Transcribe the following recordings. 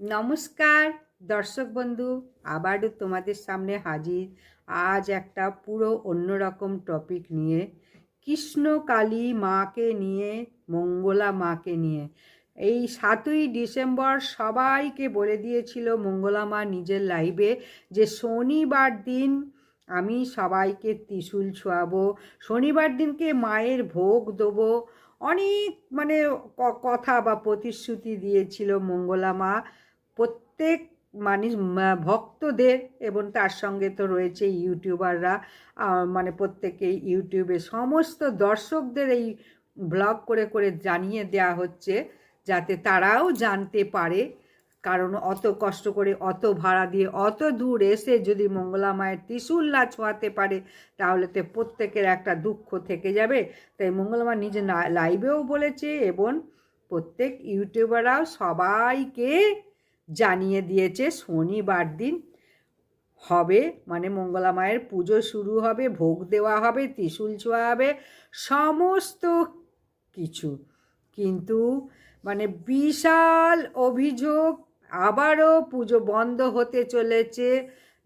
নমস্কার, দর্শক বন্ধু আবারও তোমাদের সামনে হাজির। আজ একটা পুরো অন্যরকম টপিক নিয়ে, কৃষ্ণ কালী মাকে নিয়ে, মঙ্গলা মাকে নিয়ে। এই সাতই ডিসেম্বর সবাইকে বলে দিয়েছিল মঙ্গলা মা নিজের লাইভে যে শনিবার দিন আমি সবাইকে ত্রিশূল ছোঁয়াবো, শনিবার দিনকে মায়ের ভোগ দেবো। অনেক মানে কথা বা প্রতিশ্রুতি দিয়েছিল মঙ্গলা মা। প্রত্যেক মানে ভক্তদের এবং তার সঙ্গে তো রয়েছে ইউটিউবাররা মানে প্রত্যেকে ইউটিউবে সমস্ত দর্শকদের এই ব্লগ করে করে জানিয়ে দেওয়া হচ্ছে, যাতে তারাও জানতে পারে, কারণ অত কষ্ট করে, অত ভাড়া দিয়ে, অত দূর এসে যদি মঙ্গলা মায়ের ত্রিশূল না ছোঁয়াতে পারে, তাহলে তো প্রত্যেকের একটা দুঃখ থেকে যাবে। তাই মঙ্গলা মা নিজে লাইভেও বলেছে এবং প্রত্যেক ইউটিউবাররাও সবাইকে জানিয়ে দিয়েছে, শনিবার দিন হবে মানে মঙ্গলা মায়ের পুজো শুরু হবে, ভোগ দেওয়া হবে, ত্রিশূল ছোঁয়া হবে সমস্ত কিছু। কিন্তু মানে বিশাল অভিযোগ আবারও পুজো বন্ধ হতে চলেছে।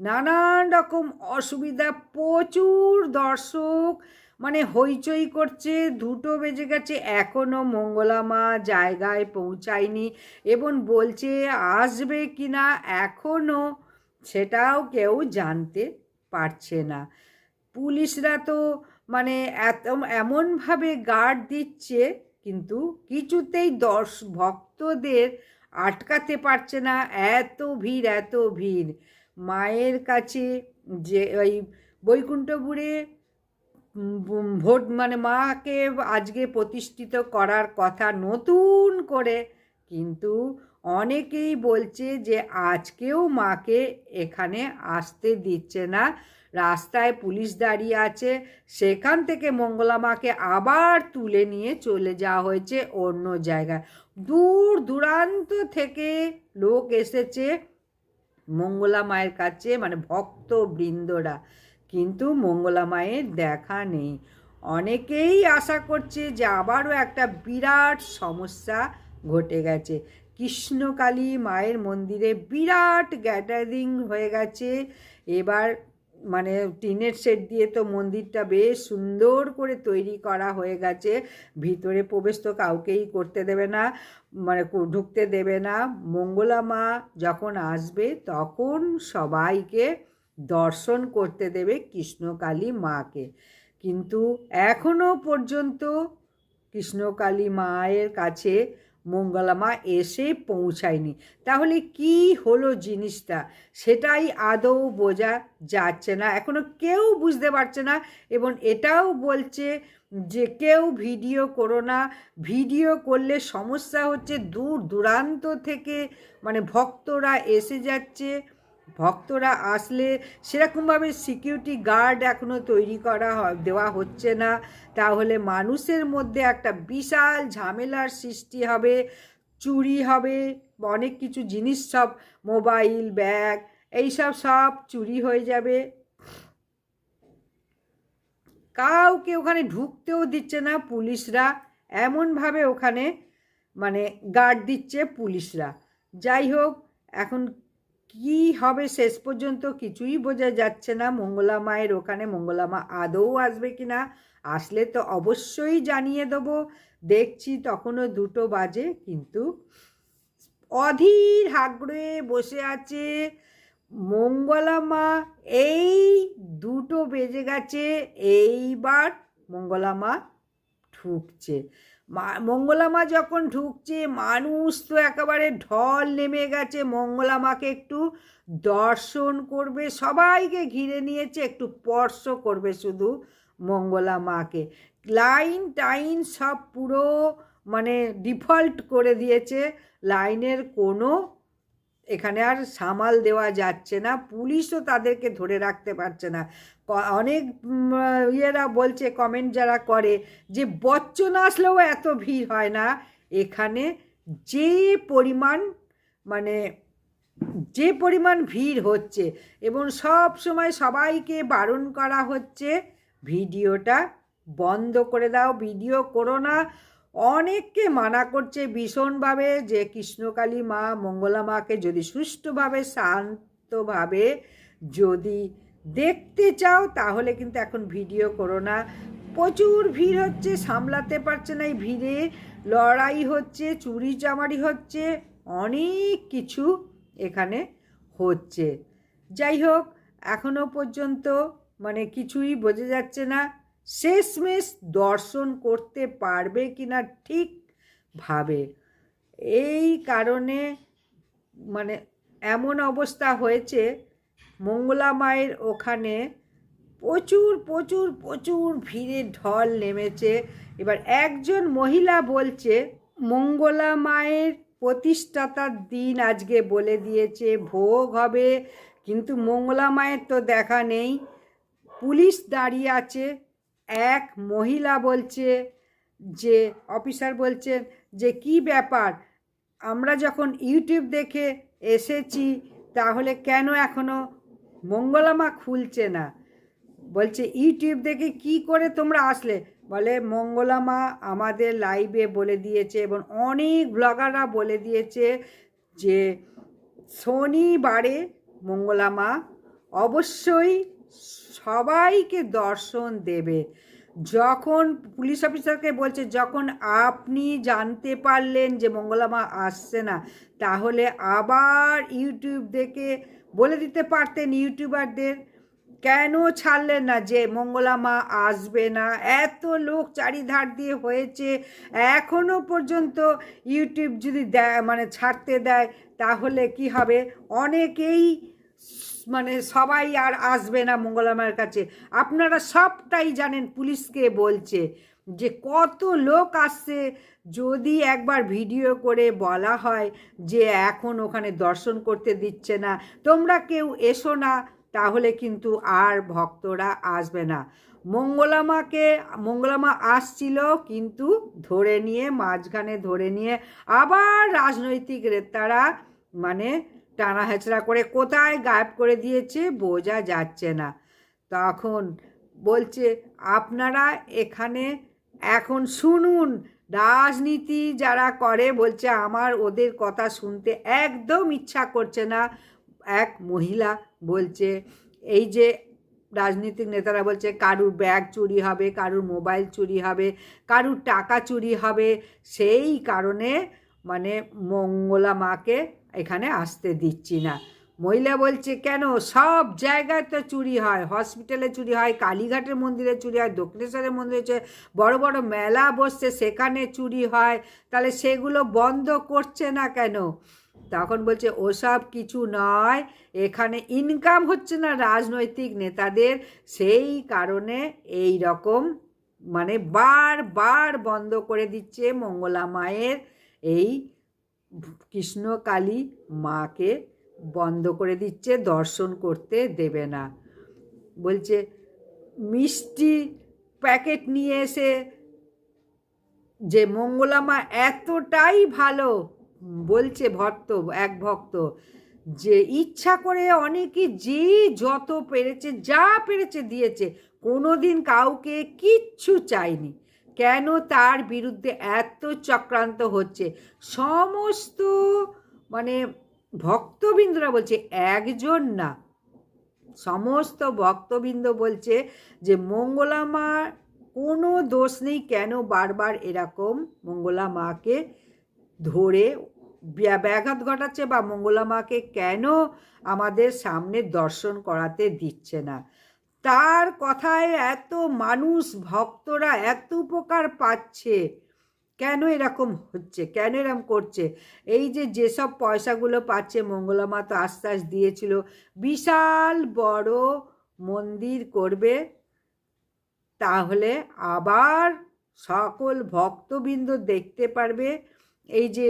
নানান রকম অসুবিধা, প্রচুর দর্শক মানে হইচই করছে, দুটো বেজে গেছে এখনও মঙ্গলা মা জায়গায় পৌঁছায়নি এবং বলছে, আসবে কি না এখনও সেটাও কেউ জানতে পারছে না। পুলিশরা তো মানে এত, এমনভাবে গার্ড দিচ্ছে, কিন্তু কিছুতেই দর্শ, ভক্তদের আটকাতে পারছে না, এত ভিড় এত ভিড়। মায়ের কাছে যে ওই বৈকুণ্ঠপুরে ভোট মানে মাকে আজকে প্রতিষ্ঠিত করার কথা নতুন করে। কিন্তু অনেকেই বলছে যে আজকেও মাকে এখানে আসতে দিচ্ছে না। রাস্তায় পুলিশ দাঁড়িয়ে আছে। সেখান থেকে মঙ্গলা মাকে আবার তুলে নিয়ে চলে যাওয়া হয়েছে অন্য জায়গায়। দূর দূরান্ত থেকে লোক এসেছে মঙ্গলা মায়ের কাছে মানে ভক্ত বৃন্দরা কিন্তু মঙ্গলা মায়ের দেখা নেই। অনেকেই আশা করছে যে আবারও একটা বিরাট সমস্যা ঘটে গেছে। কৃষ্ণকালী মায়ের মন্দিরে বিরাট গ্যাদারিং হয়ে গেছে। এবার মানে টিনের সেট দিয়ে তো মন্দিরটা বেশ সুন্দর করে তৈরি করা হয়ে গেছে। ভিতরে প্রবেশ তো কাউকেই করতে দেবে না মানে ঢুকতে দেবে না। মঙ্গলা মা যখন আসবে তখন সবাইকে দর্শন করতে দেবে কৃষ্ণকালী মাকে। কিন্তু এখনও পর্যন্ত কৃষ্ণকালী মায়ের কাছে মঙ্গলা মা এসে পৌঁছায়নি। তাহলে কি হলো জিনিসটা? সেটাই আদৌ বোঝা যাচ্ছে না। এখনও কেউ বুঝতে পারছে না এবং এটাও বলছে যে কেউ ভিডিও করো না। ভিডিও করলে সমস্যা হচ্ছে দূর দূরান্ত থেকে মানে ভক্তরা এসে যাচ্ছে। ভক্তরা আসলে সেরকমভাবে সিকিউরিটি গার্ড এখনও তৈরি করা দেওয়া হচ্ছে না। তাহলে মানুষের মধ্যে একটা বিশাল ঝামেলার সৃষ্টি হবে, চুরি হবে, অনেক কিছু জিনিস সব মোবাইল ব্যাগ এইসব সব চুরি হয়ে যাবে। কাউকে ওখানে ঢুকতেও দিচ্ছে না পুলিশরা, এমনভাবে ওখানে মানে গার্ড দিচ্ছে পুলিশরা। যাই হোক, এখন কি হবে শেষ পর্যন্ত কিছুই বোঝা যাচ্ছে না। মঙ্গলা মায়ের ওখানে মঙ্গলা মা আদৌ আসবে কি না আসলে তো অবশ্যই জানিয়ে দেবো। দেখছি তখনও দুটো বাজে, কিন্তু অধীর আগ্রহে বসে আছে মঙ্গলা মা। এই দুটো বেজে গেছে। এইবার মঙ্গলা মা ঢুকছে। মঙ্গলা মা যখন ঢুকছে, মানুষ তো একেবারে ঢল নেমে গেছে। মঙ্গলা মাকে একটু দর্শন করবে, সবাইকে ঘিরে নিয়েছে, একটু স্পর্শ করবে শুধু মঙ্গলা মাকে লাইন, টাইন সব পুরো মানে ডিফল্ট করে দিয়েছে। লাইনের কোনো এখানে আর সামাল দেওয়া যাচ্ছে না, পুলিশও তাদেরকে ধরে রাখতে পারছে না। অনেক ইয়েরা বলছে কমেন্ট যারা করে যে বচ্চন আসলেও এত ভিড় হয় না। এখানে যে পরিমাণ মানে যে পরিমাণ ভিড় হচ্ছে এবং সব সময় সবাইকে বারণ করা হচ্ছে, ভিডিওটা বন্ধ করে দাও, ভিডিও করো না। অনেককে মানা করছে ভীষণভাবে যে কৃষ্ণকালী মা, মঙ্গলা মাকে যদি সুষ্ঠুভাবে, শান্তভাবে যদি দেখতে চাও, তাহলে কিন্তু এখন ভিডিও করো না। প্রচুর ভিড় হচ্ছে, সামলাতে পারছে না এই ভিড়ে। লড়াই হচ্ছে, চুরি চামারি হচ্ছে, অনেক কিছু এখানে হচ্ছে। যাই হোক এখনও পর্যন্ত মানে কিছুই বোঝা যাচ্ছে না। শেষমেশ দর্শন করতে পারবে কি না ঠিকভাবে এই কারণে মানে এমন অবস্থা হয়েছে, মঙ্গলা মায়ের ওখানে প্রচুর প্রচুর প্রচুর ভিড়ে ঢল নেমেছে। এবার একজন মহিলা বলছে, মঙ্গলা মায়ের প্রতিষ্ঠাতার দিন আজকে বলে দিয়েছে, ভোগ হবে। কিন্তু মঙ্গলা মায়ের তো দেখা নেই। পুলিশ দাঁড়িয়ে আছে। এক মহিলা বলছে যে অফিসার বলছেন যে, কি ব্যাপার? আমরা যখন ইউটিউব দেখে এসেছি, তাহলে কেন এখনও মঙ্গলামা খুলছে না? বলছে ইউটিউব দেখে কি করে তোমরা আসলে? বলে, মঙ্গলামা আমাদের লাইভে বলে দিয়েছে এবং অনেক ব্লগাররা বলে দিয়েছে যে, শনিবারে মঙ্গলামা অবশ্যই সবাইকে দর্শন দেবে। যখন পুলিশ অফিসারকে বলছে, যখন আপনি জানতে পারলেন যে মঙ্গলামা আসছে না, তাহলে আবার ইউটিউব দেখে বলে দিতে পারতেন ইউটিউবারদের। কেন ছাড়লেন না যে মঙ্গলা মা আসবে না? এত লোক চারিধার দিয়ে হয়েছে। এখনও পর্যন্ত ইউটিউব যদি দেয় মানে ছাড়তে দেয়, তাহলে কি হবে? অনেকেই মানে সবাই আর আসবে না মঙ্গলা মায়ের কাছে। আপনারা সবটাই জানেন পুলিশকে বলছে যে কত লোক আসছে। যদি একবার ভিডিও করে বলা হয় যে এখন ওখানে দর্শন করতে দিচ্ছে না, তোমরা কেউ এসো না, তাহলে কিন্তু আর ভক্তরা আসবে না। মঙ্গলামাকে মঙ্গলামা আসছিল কিন্তু ধরে নিয়ে, মাঝখানে ধরে নিয়ে আবার রাজনৈতিক নেতারা মানে টানা হেঁচড়া করে কোথায় গায়েব করে দিয়েছে বোঝা যাচ্ছে না। তখন বলছে, আপনারা এখানে এখন শুনুন, রাজনীতি যারা করে, বলছে, আমার ওদের কথা শুনতে একদম ইচ্ছা করছে না। এক মহিলা বলছে, এই যে রাজনৈতিক নেতারা বলছে, কারুর ব্যাগ চুরি হবে, কারুর মোবাইল চুরি হবে, কারুর টাকা চুরি হবে, সেই কারণে মানে মঙ্গলা মাকে এখানে আসতে দিচ্ছি না। মহিলা বলছে, কেন? সব জায়গায় তো চুরি হয়। হসপিটালে চুরি হয়, কালীঘাটের মন্দিরে চুরি হয়, দক্ষিণেশ্বরের মন্দিরে চুরি বড় বড় মেলা বসছে, সেখানে চুরি হয়। তাহলে সেগুলো বন্ধ করছে না কেন? তখন বলছে, ওসব কিছু নয়। এখানে ইনকাম হচ্ছে না রাজনৈতিক নেতাদের। সেই কারণে এই রকম মানে বারবার বন্ধ করে দিচ্ছে মঙ্গলা মায়ের এই কৃষ্ণকালী মাকে বন্ধ করে দিচ্ছে, দর্শন করতে দেবে না। বলছে, মিষ্টি প্যাকেট নিয়ে এসে যে মঙ্গলামা এতটাই ভালো, বলছে ভক্ত, এক ভক্ত, যে ইচ্ছা করে অনেকে যে যত পেরেছে, যা পেরেছে দিয়েছে কোনো দিন কাউকে কিচ্ছু চায়নি। কেন তার বিরুদ্ধে এত চক্রান্ত হচ্ছে? সমস্ত মানে ভক্তবৃন্দরা বলছে, একজন না। সমস্ত ভক্তবৃন্দ বলছে যে মঙ্গলামার কোনো দোষ নেই কেন বারবার এরকম মঙ্গলা মাকে ধরে ব্যাঘাত ঘটাচ্ছে বা মঙ্গলা মাকে কেন আমাদের সামনে দর্শন করাতে দিচ্ছে না? তার কথায় এত মানুষ ভক্তরা এত উপকার পাচ্ছে। কেন এরকম হচ্ছে? কেন এরকম করছে? এই যে যেসব পয়সাগুলো পাচ্ছে, মঙ্গলামা তো আশ্বাস দিয়েছিল, বিশাল বড় মন্দির করবে। তাহলে আবার সকল ভক্তবৃন্দ দেখতে পারবে। এই যে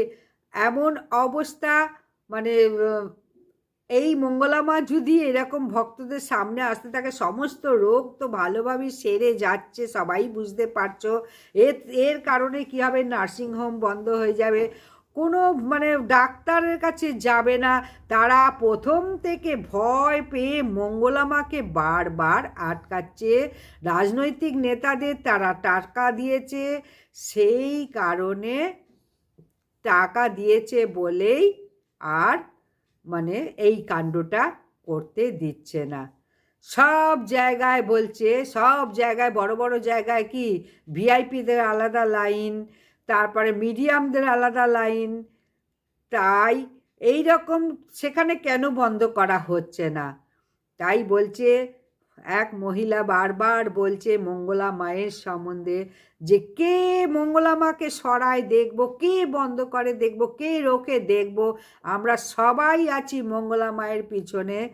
এমন অবস্থা মানে এই মঙ্গলামা যদি এরকম ভক্তদের সামনে আসতে থাকে, সমস্ত রোগ তো ভালোভাবেই সেরে যাচ্ছে, সবাই বুঝতে পারছ। এর এর কারণে কী হবে? নার্সিংহোম বন্ধ হয়ে যাবে। কোনো মানে ডাক্তারের কাছে যাবে না। তারা প্রথম থেকে ভয় পেয়ে মঙ্গলামাকে বারবার আটকাচ্ছে। রাজনৈতিক নেতাদের তারা টাকা দিয়েছে। সেই কারণে টাকা দিয়েছে বলেই আর মানে এই কাণ্ডটা করতে দিচ্ছে না। সব জায়গায় বলছে, সব জায়গায়, বড় বড় জায়গায় কি ভিআইপিদের আলাদা লাইন, তারপরে মিডিয়ামদের আলাদা লাইন। তাই এই রকম সেখানে কেন বন্ধ করা হচ্ছে না? তাই বলছে এক মহিলা বারবার বলছে, মঙ্গলা মায়ের সম্বন্ধে যে কে মঙ্গলা মাকে সরায় দেখব, কে বন্ধ করে দেখব, কে রোকে দেখব, আমরা সবাই আছি মঙ্গলা মায়ের পিছনে।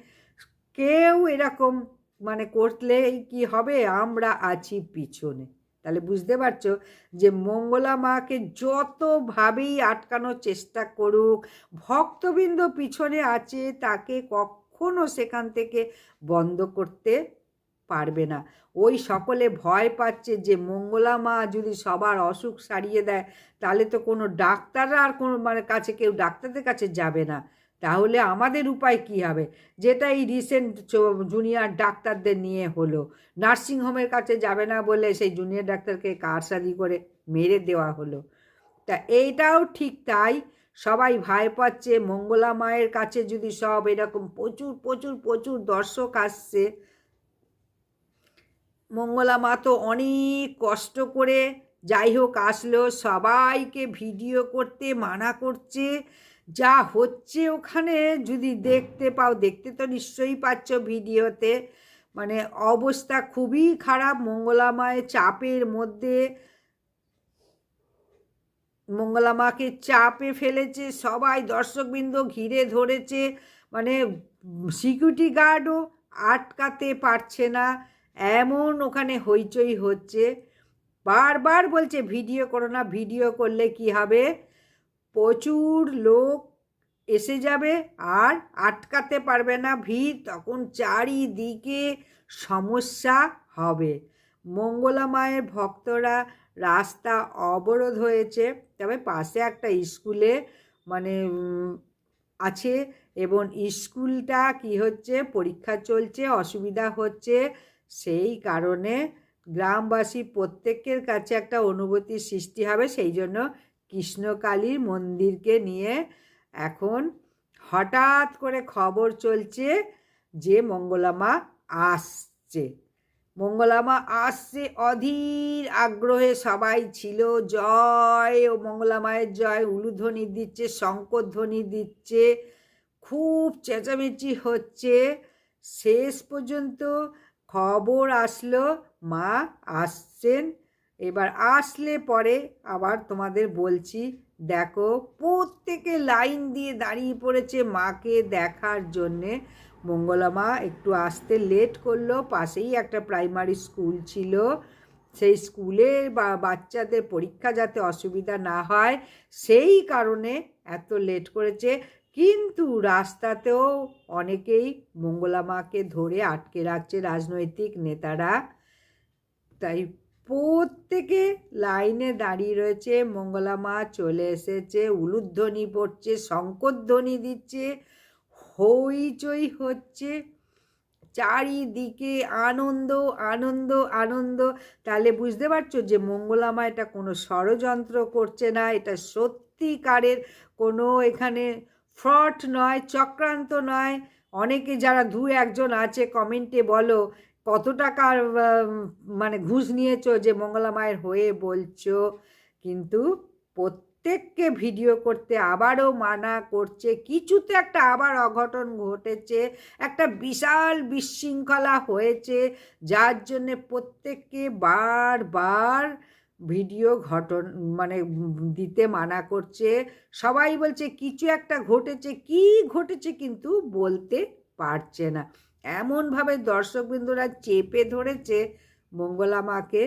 কেউ এরকম মানে করলে কি হবে? আমরা আছি পিছনে। তাহলে বুঝতে পারছ যে মঙ্গলা মাকে যতভাবেই আটকানোর চেষ্টা করুক, ভক্তবৃন্দ পিছনে আছে, তাকে কখনো সেখান থেকে বন্ধ করতে পারবে না। ওই সকলে ভয় পাচ্ছে যে মঙ্গলা মা যদি সবার অসুখ সারিয়ে দেয়, তাহলে তো কোনো ডাক্তাররা আর কোনো মানে কাছে কেউ ডাক্তারদের কাছে যাবে না। তাহলে আমাদের উপায় কি হবে? যেটা এই রিসেন্ট জুনিয়র ডাক্তারদের নিয়ে হলো। নার্সিংহোমের কাছে যাবে না বলে সেই জুনিয়র ডাক্তারকে কারসাদি করে মেরে দেওয়া হলো। তা এইটাও ঠিক তাই। সবাই ভয় পাচ্ছে, মঙ্গলা মায়ের কাছে যদি সব এরকম প্রচুর প্রচুর প্রচুর দর্শক আসছে। মঙ্গলা মা তো অনেক কষ্ট করে যাই হোক আসলো, সবাইকে ভিডিও করতে, মানা করছে। যা হচ্ছে ওখানে যদি দেখতে পাও, দেখতে তো নিশ্চয়ই পাচ্ছ ভিডিওতে। মানে অবস্থা খুবই খারাপ মঙ্গলা মায়ের চাপের মধ্যে। মঙ্গলা মাকে চাপে ফেলেছে, সবাই দর্শকবৃন্দ ঘিরে ধরেছে মানে সিকিউরিটি গার্ডও আটকাতে পারছে না, এমন ওখানে হইচই হচ্ছে। বারবার বলছে, ভিডিও করো না, ভিডিও করলে কি হবে? প্রচুর লোক এসে যাবে আর আটকাতে পারবে না ভিড়, তখন চারিদিকে সমস্যা হবে। মঙ্গলা মায়ের ভক্তরা রাস্তা অবরোধ হয়েছে। তবে পাশে একটা স্কুলে মানে আছে এবং স্কুলটা কি হচ্ছে, পরীক্ষা চলছে, অসুবিধা হচ্ছে। সেই কারণে গ্রামবাসী প্রত্যেকের কাছে একটা অনুভূতির সৃষ্টি হবে। সেই জন্য কৃষ্ণকালীর মন্দিরকে নিয়ে এখন হঠাৎ করে খবর চলছে যে মঙ্গলামা আসছে। মঙ্গলামা আসছে অধীর আগ্রহে সবাই ছিল জয় ও মঙ্গলামায়ের জয় উলুধ্বনি দিচ্ছে শঙ্করধ্বনি দিচ্ছে, খুব চেঁচামেচি হচ্ছে। শেষ পর্যন্ত খবর আসলো, মা আসছেন। এবার আসলে পরে আবার তোমাদের বলছি, দেখো প্রত্যেকে লাইন দিয়ে দাঁড়িয়ে পড়েছে মাকে দেখার জন্যে। মঙ্গলা মা একটু আসতে লেট করল, পাশেই একটা প্রাইমারি স্কুল ছিল। সেই স্কুলের বা, বাচ্চাদের পরীক্ষা যাতে অসুবিধা না হয়, সেই কারণে এত লেট করেছে। কিন্তু রাস্তাতেও অনেকেই মঙ্গলামাকে ধরে আটকে রাখছে রাজনৈতিক নেতারা। তাই প্রত্যেকে লাইনে দাঁড়িয়ে রয়েছে, মঙ্গলামা চলে এসেছে, উলুধ্বনি পড়ছে, শঙ্করধ্বনি দিচ্ছে। হইচই হচ্ছে। চারিদিকে আনন্দ আনন্দ আনন্দ। তাহলে বুঝতে পারছ যে মঙ্গলামা এটা কোনো ষড়যন্ত্র করছে না, এটা সত্যিকারের কোনো এখানে ফ্রড নয়, চক্রান্ত নয়। অনেকে যারা দু একজন আছে, কমেন্টে বলো কত টাকার মানে ঘুষ নিয়েছো যে মঙ্গলা মায়ের হয়ে বলছো। কিন্তু প্রত্যেককে ভিডিও করতে আবারও মানা করছে। কিছুতে একটা আবার অঘটন ঘটেছে, একটা বিশাল বিশৃঙ্খলা হয়েছে, যার জন্যে প্রত্যেককে বারবার ভিডিও ঘটন মানে দিতে মানা করছে। সবাই বলছে, কিছু একটা ঘটেছে। কি ঘটেছে কিন্তু বলতে পারছে না। এমনভাবে দর্শকবৃন্দরা চেপে ধরেছে মঙ্গলা মাকে।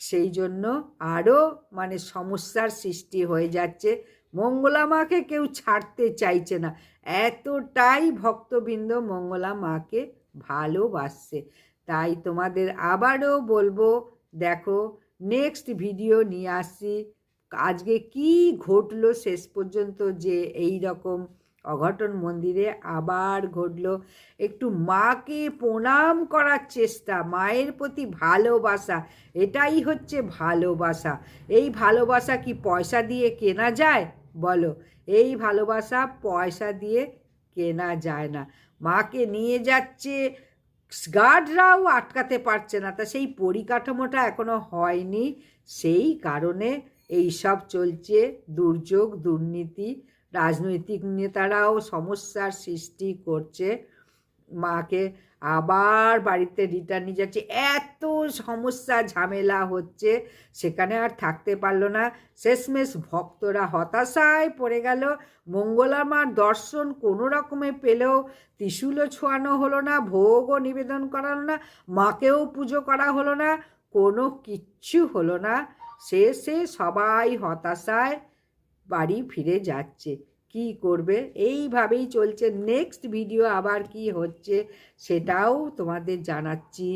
সেই জন্য আরও মানে সমস্যার সৃষ্টি হয়ে যাচ্ছে। মঙ্গলা মাকে কেউ ছাড়তে চাইছে না। এতটাই ভক্তবৃন্দ মঙ্গলা মাকে ভালোবাসছে। তাই তোমাদের আবারও বলব, দেখো নেক্সট ভিডিও নিয়ে আসছি। আজকে কি ঘটলো শেষ পর্যন্ত যে এই রকম অঘটন মন্দিরে আবার ঘটলো। একটু মাকে প্রণাম করার চেষ্টা, মায়ের প্রতি ভালোবাসা, এটাই হচ্ছে ভালোবাসা। এই ভালোবাসা কি পয়সা দিয়ে কেনা যায়? বলো। এই ভালোবাসা পয়সা দিয়ে কেনা যায় না। মাকে নিয়ে যাচ্ছে, গার্ডরাও আটকাতে পারছে না। তা সেই পরিকাঠামোটা এখনও হয়নি। সেই কারণে এই সব চলছে, দুর্যোগ, দুর্নীতি রাজনৈতিক নেতারাও সমস্যার সৃষ্টি করছে। মাকে আবার বাড়িতে রিটার্ন নিয়ে যাচ্ছে। এত সমস্যা, ঝামেলা হচ্ছে। সেখানে আর থাকতে পারল না। শেষমেশ ভক্তরা হতাশায় পড়ে গেল। মঙ্গলা মার দর্শন কোনো রকমে পেলেও ত্রিশূলও ছোঁয়ানো হলো না, ভোগও নিবেদন করালো না, মাকেও পুজো করা হলো না, কোনো কিচ্ছু হলো না। শেষে সবাই হতাশায় বাড়ি ফিরে যাচ্ছে। কি করবে? এইভাবেই চলছে। নেক্সট ভিডিও আবার কি হচ্ছে সেটাও তোমাদের জানাচ্ছি।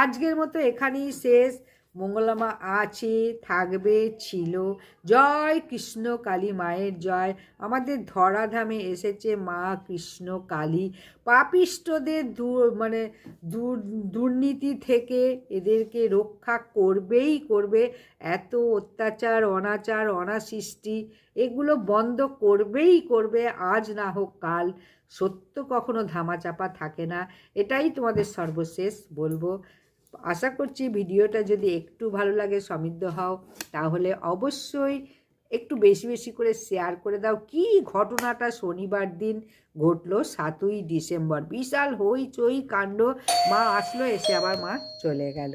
আজকের মতো এখানেই শেষ। মঙ্গলামা আছে, থাকবে, ছিল। জয় কৃষ্ণ কালী মায়ের জয়। আমাদের ধরাধামে এসেছে মা কৃষ্ণ কালী। পাপিষ্টদের দূর মানে দূর, দুর্নীতি থেকে এদেরকে রক্ষা করবেই করবে। এত অত্যাচার, অনাচার, অনাসৃষ্টি, এগুলো বন্ধ করবেই করবে। আজ না হোক কাল। সত্য কখনো ধামাচাপা থাকে না। এটাই তোমাদের সর্বশেষ বলব। আশা করছি ভিডিওটা যদি একটু ভালো লাগে সমৃদ্ধ হও, তাহলে অবশ্যই একটু বেশি বেশি করে শেয়ার করে দাও। কি ঘটনাটা শনিবার দিন ঘটলো সাতই ডিসেম্বর? বিশাল হইচই কাণ্ড। মা আসলো, এসে আবার মা চলে গেল।